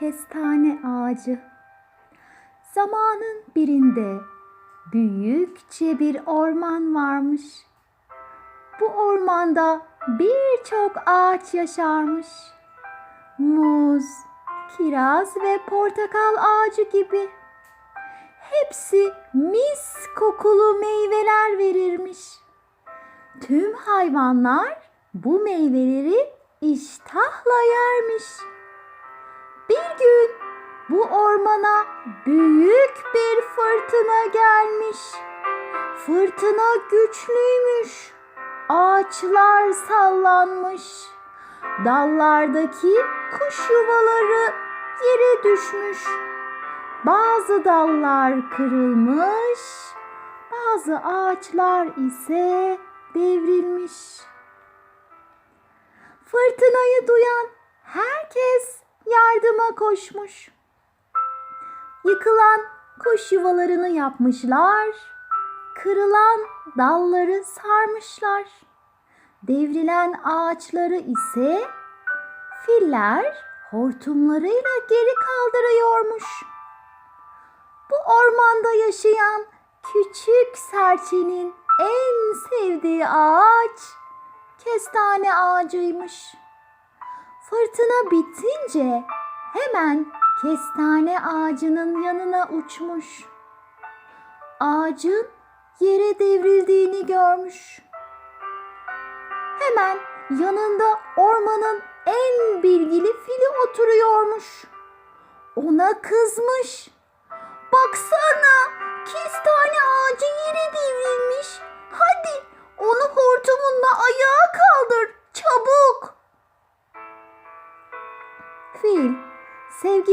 kestane ağacı. Zamanın birinde büyükçe bir orman varmış. Bu ormanda birçok ağaç yaşarmış. Muz, kiraz ve portakal ağacı gibi. Hepsi mis kokulu meyveler verirmiş. Tüm hayvanlar bu meyveleri iştahla yermiş. Bu ormana büyük bir fırtına gelmiş. Fırtına güçlüymüş. Ağaçlar sallanmış. Dallardaki kuş yuvaları yere düşmüş. Bazı dallar kırılmış, bazı ağaçlar ise devrilmiş. Fırtınayı duyan herkes yardıma koşmuş. Yıkılan kuş yuvalarını yapmışlar, kırılan dalları sarmışlar. Devrilen ağaçları ise filler hortumlarıyla geri kaldırıyormuş. Bu ormanda yaşayan küçük serçenin en sevdiği ağaç kestane ağacıymış. Fırtına bitince hemen kestane ağacının yanına uçmuş. Ağacın yere devrildiğini görmüş. Hemen yanında ormanın en bilgili fili oturuyormuş. Ona kızmış. Baksana kestane ağacı yere devrilmiş.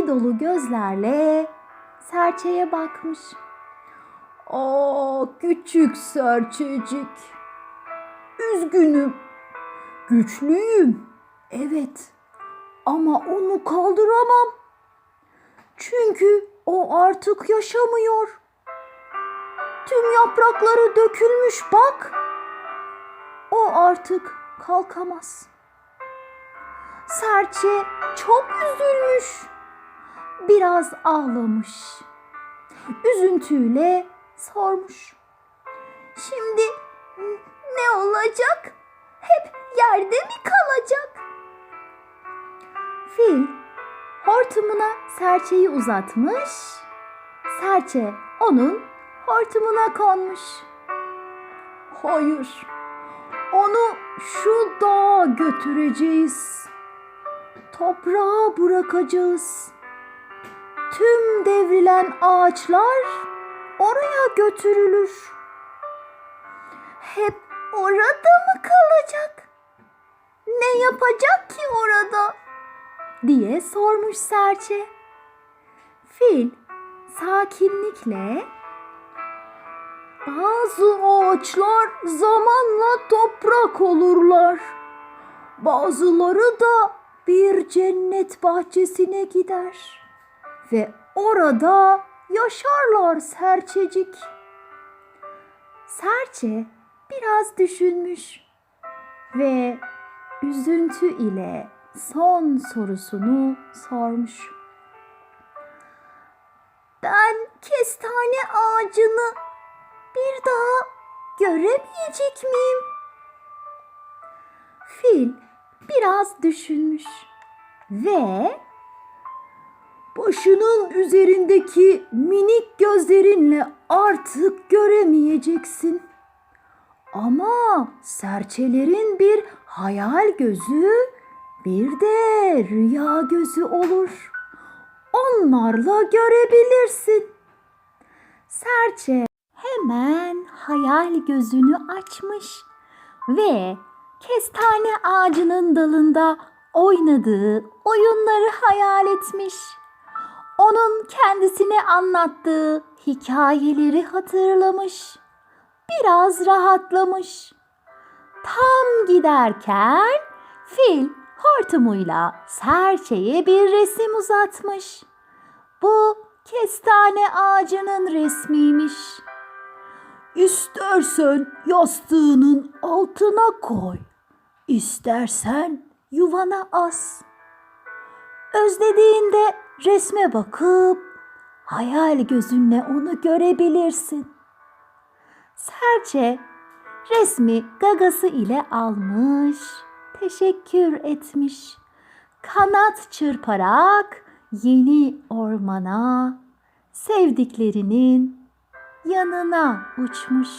Dolu gözlerle serçeye bakmış. Aa küçük serçecik. Üzgünüm. Güçlüyüm. Evet. Ama onu kaldıramam. Çünkü o artık yaşamıyor. Tüm yaprakları dökülmüş bak. O artık kalkamaz. Serçe çok üzülmüş. Biraz ağlamış. Üzüntüyle sormuş. Şimdi ne olacak? Hep yerde mi kalacak? Fil hortumuna serçeyi uzatmış. Serçe onun hortumuna konmuş. Hayır. Onu şu dağa götüreceğiz. Toprağa bırakacağız. Tüm devrilen ağaçlar oraya götürülür. Hep orada mı kalacak? Ne yapacak ki orada? diye sormuş serçe. Fil sakinlikle bazı ağaçlar zamanla toprak olurlar. Bazıları da bir cennet bahçesine gider ve orada yaşarlar serçecik. Serçe biraz düşünmüş ve üzüntü ile son sorusunu sormuş. Ben kestane ağacını bir daha göremeyecek miyim? Fil biraz düşünmüş ve başının üzerindeki minik gözlerinle artık göremeyeceksin. Ama serçelerin bir hayal gözü, bir de rüya gözü olur. Onlarla görebilirsin. Serçe hemen hayal gözünü açmış ve kestane ağacının dalında oynadığı oyunları hayal etmiş. Onun kendisine anlattığı hikayeleri hatırlamış. Biraz rahatlamış. Tam giderken fil hortumuyla serçeye bir resim uzatmış. Bu kestane ağacının resmiymiş. İstersen yastığının altına koy. İstersen yuvana as. Özlediğinde resme bakıp hayal gözünle onu görebilirsin. Serçe resmi gagası ile almış, teşekkür etmiş. Kanat çırparak yeni ormana, sevdiklerinin yanına uçmuş.